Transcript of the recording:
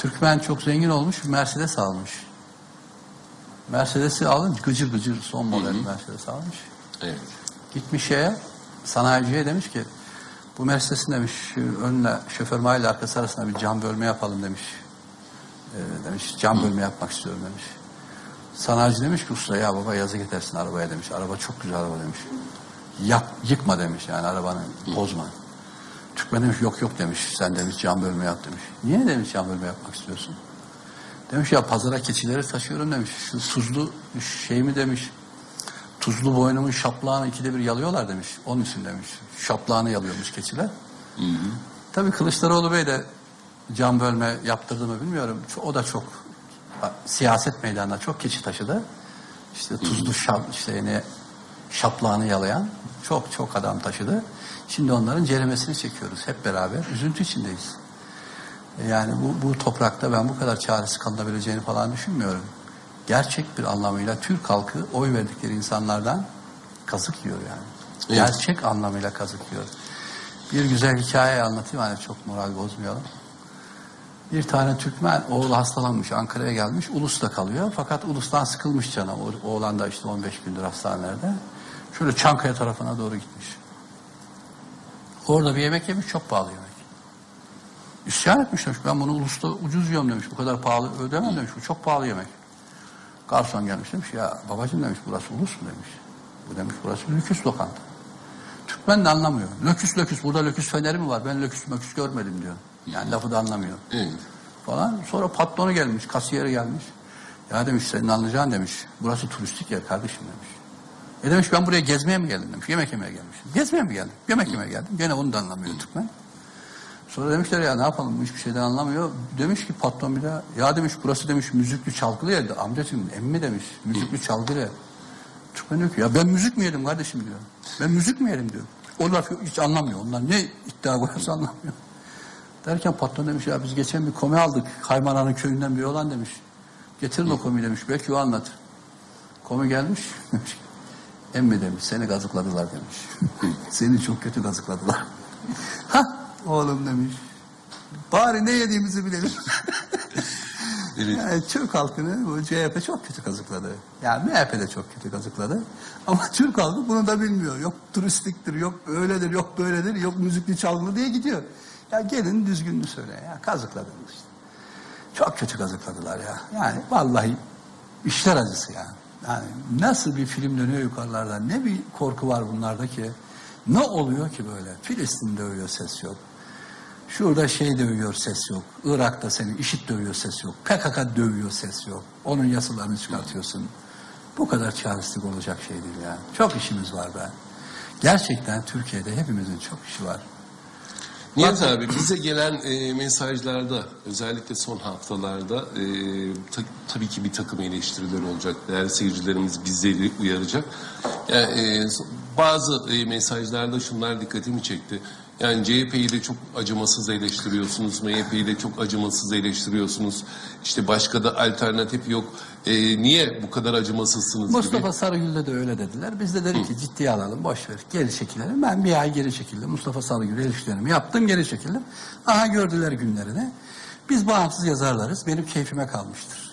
Türkmen çok zengin olmuş, Mercedes almış. Mercedes'i alınca gıcır gıcır son model Mercedes almış. Evet. Gitmiş şeye, sanayiciye demiş ki bu Mercedes'in demiş şu önüne şoför mahalle arkası arasında bir cam bölme yapalım demiş. Ee, demiş cam bölme yapmak istiyorum demiş. Sanayici demiş ki usta ya baba yazık edersin arabaya demiş. Araba çok güzel araba demiş. Yap, yıkma demiş yani arabanı bozma. Türkmen demiş yok yok demiş. Sen demiş cam bölme yap demiş. Niye demiş cam bölme yapmak istiyorsun? Demiş ya pazara keçileri taşıyorum demiş. Şu tuzlu şey mi demiş. Tuzlu boynumun şaplağını ikide bir yalıyorlar demiş. Onun için demiş. Şaplağını yalıyormuş keçiler. Tabii Kılıçdaroğlu Bey de cam bölme yaptırdı mı bilmiyorum. O da çok siyaset meydanında çok keçi taşıdı. İşte tuzlu şap, işte şaplağını yalayan çok çok adam taşıdı. Şimdi onların ceremesini çekiyoruz hep beraber. Üzüntü içindeyiz. Yani bu, bu toprakta ben bu kadar çaresiz kalınabileceğini falan düşünmüyorum. Gerçek bir anlamıyla Türk halkı oy verdikleri insanlardan kazık yiyor yani. Evet. Gerçek anlamıyla kazık yiyor. Bir güzel hikaye anlatayım hani çok moral bozmayalım. Bir tane Türkmen oğlu hastalanmış Ankara'ya gelmiş Ulus'ta kalıyor. Fakat Ulus'tan sıkılmış canım. Oğlan da işte 15 gündür hastanelerde. Şöyle Çankaya tarafına doğru gitmiş. Orada bir yemek yemiş çok pahalı yemek. İsyan etmiş demiş. Ben bunu Ulus'ta ucuz yiyorum demiş. Bu kadar pahalı ödemem demiş. Bu çok pahalı yemek. Garson gelmiş demiş ya babacığım demiş burası Ulus mu demiş. Bu demiş burası lüküs lokanta. Türkmen de anlamıyor. Löküs löküs burada löküs feneri mi var? Ben löküs möküs görmedim diyor. Yani lafı da anlamıyor Evet. falan. Sonra patronu gelmiş, kasiyeri gelmiş. Ya demiş senin anlayacağın demiş. Burası turistik yer kardeşim demiş. E demiş ben buraya gezmeye mi geldim demiş. Yemek yemeye gelmişim. Gezmeye mi geldim? Yemek yemeye geldim. Gene onu da anlamıyor Türkmen. Sonra demişler ya ne yapalım hiçbir şeyden anlamıyor. Demiş ki patron bir daha ya demiş burası demiş müzikli çalgılı yer. Amcacığım emmi demiş müzikli çalgılı. Türkmen diyor ki ya ben müzik mi yedim kardeşim diyor. Ben müzik mi yedim diyor. O lafı hiç anlamıyor. Onlar ne iddia koyarsa anlamıyor. Derken patron demiş ya biz geçen bir komi aldık. Haymana'nın köyünden biri olan demiş. Getirin o komi demiş. Belki o anlatır. Komi gelmiş. Emmi demiş seni gazıkladılar demiş. seni çok kötü gazıkladılar. ha oğlum demiş. Bari ne yediğimizi bilelim. Evet. Yani Türk halkını bu CHP çok kötü kazıkladı. Yani MHP de çok kötü kazıkladı. Ama Türk halkı bunu da bilmiyor. Yok turistiktir, yok öyledir, yok böyledir, yok müzikli çalgılı diye gidiyor. Ya gelin düzgününü söyle ya. Kazıkladınız işte. Çok kötü kazıkladılar ya. Yani vallahi işler acısı ya. Yani nasıl bir film dönüyor yukarılardan, ne bir korku var bunlarda ki. Ne oluyor ki böyle? Filistin dövüyor ses yok. Şurada şey dövüyor ses yok. Irak'ta seni işit dövüyor ses yok. PKK dövüyor ses yok. Onun yasalarını çıkartıyorsun. Bu kadar çaresizlik olacak şey değil yani. Çok işimiz var be. Gerçekten Türkiye'de hepimizin çok işi var. Nihat abi bize gelen e, mesajlarda özellikle son haftalarda e, ta- tabii ki bir takım eleştiriler olacak. Değerli seyircilerimiz bizleri uyaracak. Yani, e, bazı e, mesajlarda şunlar dikkatimi çekti. Yani CHP'yi de çok acımasız eleştiriyorsunuz, MHP'yi de çok acımasız eleştiriyorsunuz. İşte başka da alternatif yok. E, niye bu kadar acımasızsınız gibi? Mustafa Sarıgül'de de öyle dediler. Biz de dedik ki ciddiye alalım, boş ver, geri çekilelim. Ben bir ay geri çekildim. Mustafa Sarıgül eleştirilerimi yaptım, geri çekildim. Aha gördüler günlerini. Biz bağımsız yazarlarız, benim keyfime kalmıştır.